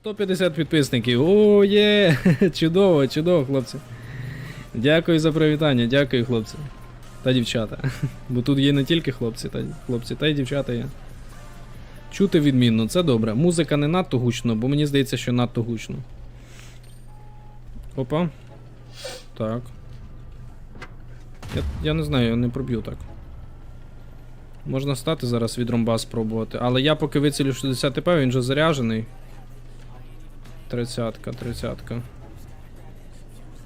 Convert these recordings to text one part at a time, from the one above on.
150 підписників. О, є! Чудово, чудово, хлопці. Дякую за привітання, дякую, хлопці. Та дівчата. Бо тут є не тільки хлопці, та хлопці, та й дівчата є. Чути відмінно, це добре. Музика не надто гучно, бо мені здається, що надто гучно. Опа. Так. Я, я не знаю, я не проб'ю так. Можна стати зараз від ромба спробувати. Але я поки вицілю 60 ТП, він же заряжений. Тридцятка, тридцятка.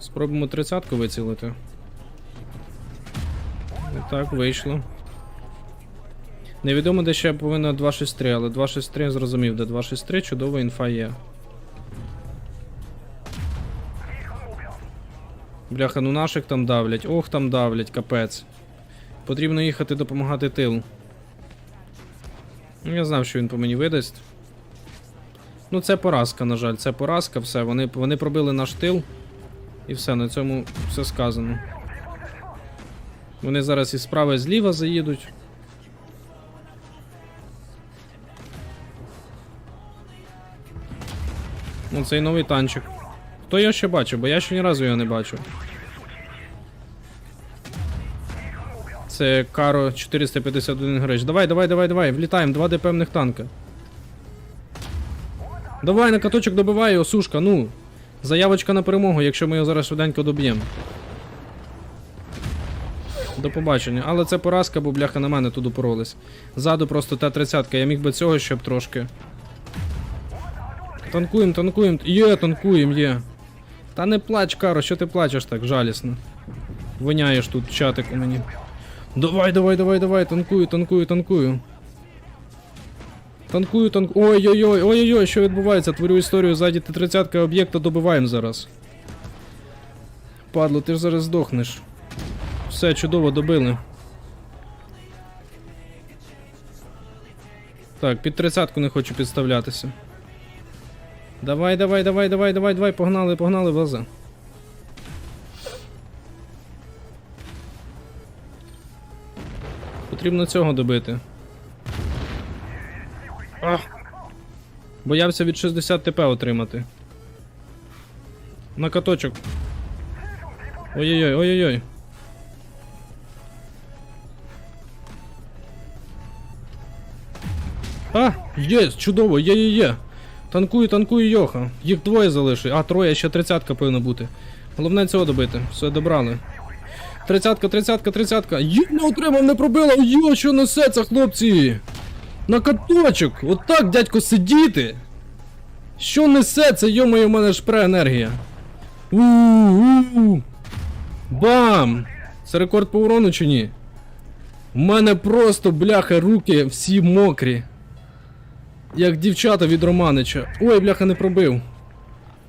Спробуємо тридцятку вицілити. Так, вийшло. Невідомо, де ще повинна 263, але 263 я зрозумів, де 263 чудова інфа є. Бляха, ну наших там давлять. Ох, там давлять, капець. Потрібно їхати допомагати тил. Ну, я знав, що він по мені видасть. Ну, це поразка, на жаль, це поразка, все. Вони, вони пробили наш тил. І все, на цьому все сказано. Вони зараз і справа, і зліва заїдуть. Ну, цей новий танчик. Хто його ще бачив? Бо я ще ні разу його не бачив. Це Каро 451 грич. Давай, давай, давай, давай, влітаємо, два ДПМних танка. Давай на каточок добивай його, сушка, ну. Заявочка на перемогу, якщо ми його зараз швиденько доб'ємо. До побачення. Але це поразка, бо бляха на мене тут упоролись. Ззаду просто Т-30, я міг би цього щоб трошки. Танкуємо, танкуємо. Є, танкуємо, є. Та не плач, Каро, що ти плачеш так жалісно. Виняєш тут чатик у мені. Давай, давай, давай, давай, танкую, танкую, танкую. Танкую, танкую. Ой-ой-ой, ой-ой-ой, що відбувається? Творю історію ззаді Т-30 об'єкта добиваємо зараз. Падло, ти ж зараз здохнеш. Все, чудово, добили. Так, під тридцятку не хочу підставлятися. Давай, давай, давай, давай, давай, давай, погнали, погнали, ваза. Потрібно цього добити. Ах. Боявся від 60 ТП отримати. На каточок. Ой-ой-ой, ой-ой-ой. А, є, чудово, є-є-є. Танкую, танкую Йоха. Їх двоє залишив. А, троє, ще тридцятка повинна бути. Головне цього добити. Все, добрали. Тридцятка, тридцятка, тридцятка. Є, не отримав, не пробила. Йо, що несеться, хлопці. На каточок. Отак, дядько, сидіти. Що несеться, йо-моє, у мене ж енергія. У-у-у. Бам! Це рекорд по урону чи ні? У мене просто, бляха, руки всі мокрі. Як дівчата від Романича. Ой, бляха, не пробив.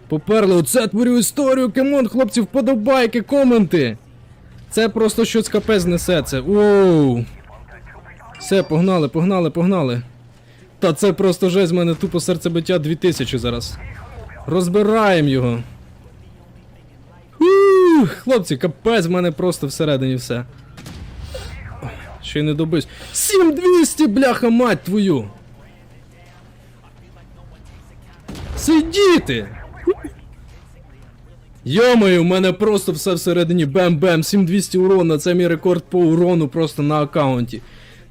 Поперли, оце творю історію, кемон, хлопці, вподобайки, коменти. Це просто щось капець несеться. Воу. Все, погнали, погнали, погнали. Та це просто жесть, в мене тупо серцебиття 2000 зараз. Розбираємо його. Ух, хлопці, капець в мене просто всередині все. Ще й не добись. 7200, бляха, мать твою! Сидіти! Йомаю, у мене просто все всередині бем-бем, 7200 урона, це мій рекорд по урону просто на аккаунті.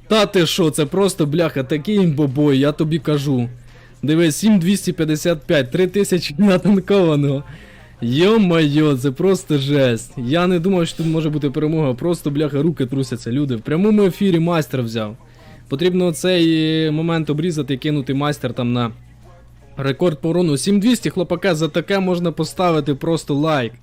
Та ти що, це просто бляха, такий імбобой, я тобі кажу. Дивись, 7255, 3000 натанкованого. Йо-майо, це просто жесть. Я не думав, що тут може бути перемога, просто бляха, руки трусяться, люди. В прямому ефірі майстер взяв. Потрібно цей момент обрізати і кинути майстер там на Рекорд по урону 7200, хлопака, за таке можна поставити просто лайк.